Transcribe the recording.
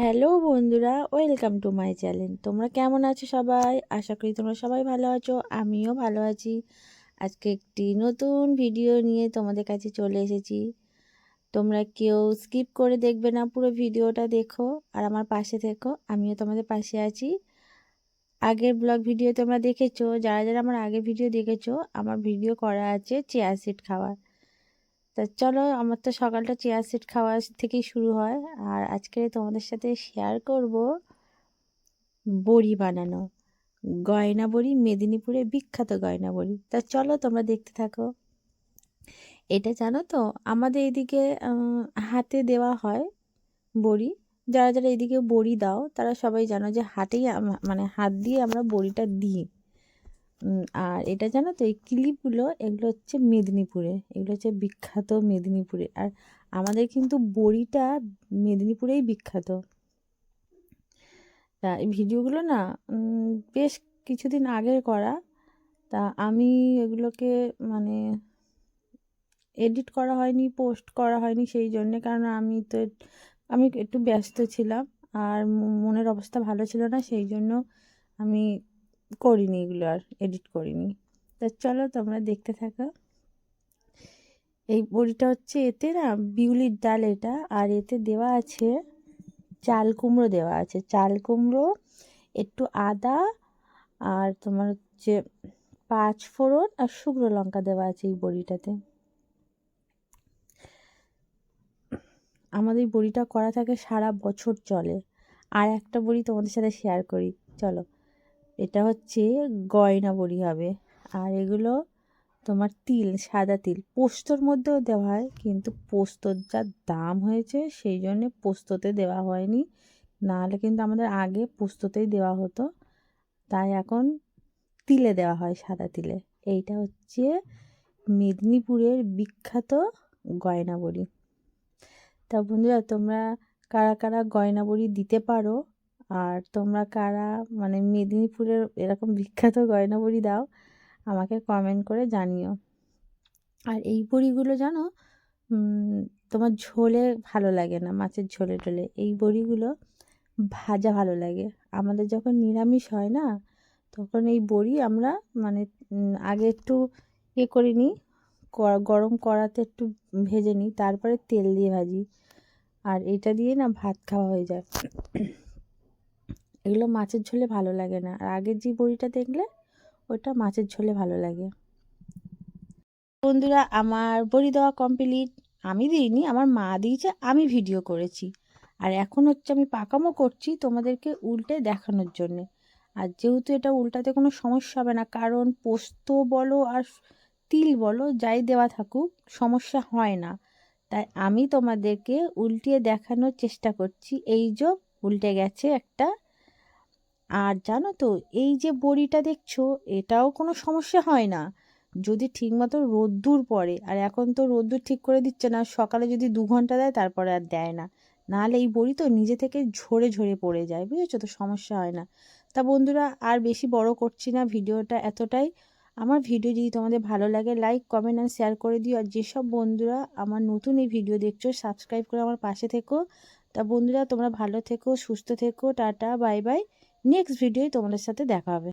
Hello বন্ধুরা welcome to my channel তোমরা কেমন আছো সবাই? আশা করি তোমরা সবাই ভালো আছো, আমিও ভালো আছি। আজকে একটি নতুন ভিডিও নিয়ে তোমাদের কাছে চলে এসেছি। তোমরা কেউ স্কিপ করে দেখবে না পুরো ভিডিওটা দেখো। আর আমার পাশে থেকো, আমিও তোমাদের পাশে আছি। আগের ব্লগ ভিডিও তোমরা দেখেছ, যারা যারা আমার আগের ভিডিও দেখেছ, আমার ভিডিও করা আছে চেয়ার সিট খাওয়ার। তা চলো, আমার তো সকালটা চেয়ার সিট খাওয়া থেকেই শুরু হয়। আর আজকে তোমাদের সাথে শেয়ার করব বড়ি বানানো। গয়না বড়ি মেদিনীপুরে বিখ্যাত গয়না বড়ি। তা চলো, তোমরা দেখতে থাকো। এটা জানো তো, আমাদের এদিকে হাতে দেওয়া হয় বড়ি। যারা যারা এদিকে বড়ি দাও, তারা সবাই জানো যে হাতেই মানে হাত দিয়ে আমরা বড়িটা দিই। আর এটা জানো তো, এই ক্লিপগুলো, এগুলো হচ্ছে মেদিনীপুরে, এগুলো হচ্ছে বিখ্যাত মেদিনীপুরে। আর আমাদের কিন্তু বড়িটা মেদিনীপুরেই বিখ্যাত। তা এই ভিডিওগুলো না বেশ কিছুদিন আগের করা। তা আমি এগুলোকে মানে এডিট করা হয়নি, পোস্ট করা হয়নি সেই জন্যে, কারণ আমি তো আমি একটু ব্যস্ত ছিলাম। আর মনের অবস্থা ভালো ছিল না, সেই জন্য আমি করিনি এগুলো আর এডিট করিনি। তা চলো তোমরা দেখতে থাকো। এই বড়িটা হচ্ছে এতে না, বিউলির ডাল এটা, আর এতে দেওয়া আছে চাল কুমড়ো দেওয়া আছে। চাল কুমড়ো, একটু আদা, আর তোমার হচ্ছে পাঁচ ফোড়ন আর শুকনো লঙ্কা দেওয়া আছে এই বড়িটাতে। আমাদের বড়িটা করা থাকে সারা বছর চলে। আর একটা বড়ি তোমাদের সাথে শেয়ার করি। চলো। এটা হচ্ছে গয়না বড়ি হবে। আর এগুলো তোমার তিল, সাদা তিল। পোস্তর মধ্যেও দেওয়া হয়, কিন্তু পোস্তর যা দাম হয়েছে সেই জন্যে পোস্ততে দেওয়া হয়নি। নাহলে কিন্তু আমাদের আগে পোস্ততেই দেওয়া হতো। তাই এখন তিলে দেওয়া হয় সাদা তিলে। এইটা হচ্ছে মেদিনীপুরের বিখ্যাত গয়না বড়ি। তা বন্ধুরা, তোমরা কারা কারা গয়না বড়ি দিতে পারো আর তোমরা কারা মানে মেদিনীপুরের এরকম বিখ্যাত গয়না বড়ি দাও, আমাকে কমেন্ট করে জানিও। আর এই বড়িগুলো জানো তোমার ঝোলে ভালো লাগে না, মাছের ঝোলে টোলে। এই বড়িগুলো ভাজা ভালো লাগে। আমাদের যখন নিরামিষ হয় না, তখন এই বড়ি আমরা মানে আগে একটু ইয়ে করে নিই গরম কড়াতে একটু ভেজে নিই, তারপরে তেল দিয়ে ভাজি। আর এটা দিয়ে না ভাত খাওয়া হয়ে যায়। এগুলো মাছের ঝোলে ভালো লাগে না। আর আগের যে বড়িটা দেখলে, ওটা মাছের ঝোলে ভালো লাগে। বন্ধুরা, আমার বড়ি দেওয়া কমপ্লিট আমি দিইনি, আমার মা দিয়েছে, আমি ভিডিও করেছি। আর এখন হচ্ছে আমি পাকামো করছি তোমাদেরকে উল্টে দেখানোর জন্যে। আর যেহেতু এটা উল্টাতে কোনো সমস্যা হবে না, কারণ পোস্ত বলো আর তিল বলো, যাই দেওয়া থাকুক, সমস্যা হয় না। তাই আমি তোমাদেরকে উল্টিয়ে দেখানোর চেষ্টা করছি। এই যে উল্টে গেছে একটা আর জানো তো, এই যে বড়িটা দেখছ, এটাও কোনো সমস্যা হয় না। যদি ঠিকমতো রোদ্দুর পড়ে, আর এখন তো রোদ্দুর ঠিক করে দিচ্ছে না, সকালে যদি দু ঘণ্টা দেয়, তারপরে আর দেয় না। নাহলে এই বড়ি তো নিজে থেকে ঝরে ঝরে পড়ে যায়, বুঝেছ তো, সমস্যা হয় না। তা বন্ধুরা, আর বেশি বড় করছি না ভিডিওটা এতটাই। আমার ভিডিও যদি তোমাদের ভালো লাগে লাইক কমেন্ট অ্যান্ড শেয়ার করে দিও। আর যেসব বন্ধুরা আমার নতুন এই ভিডিও দেখছ সাবস্ক্রাইব করে আমার পাশে থেকো। তা বন্ধুরা, তোমরা ভালো থেকো, সুস্থ থেকো, টাটা বাই বাই নেক্সট ভিডিওয় তোমাদের সাথে দেখা হবে।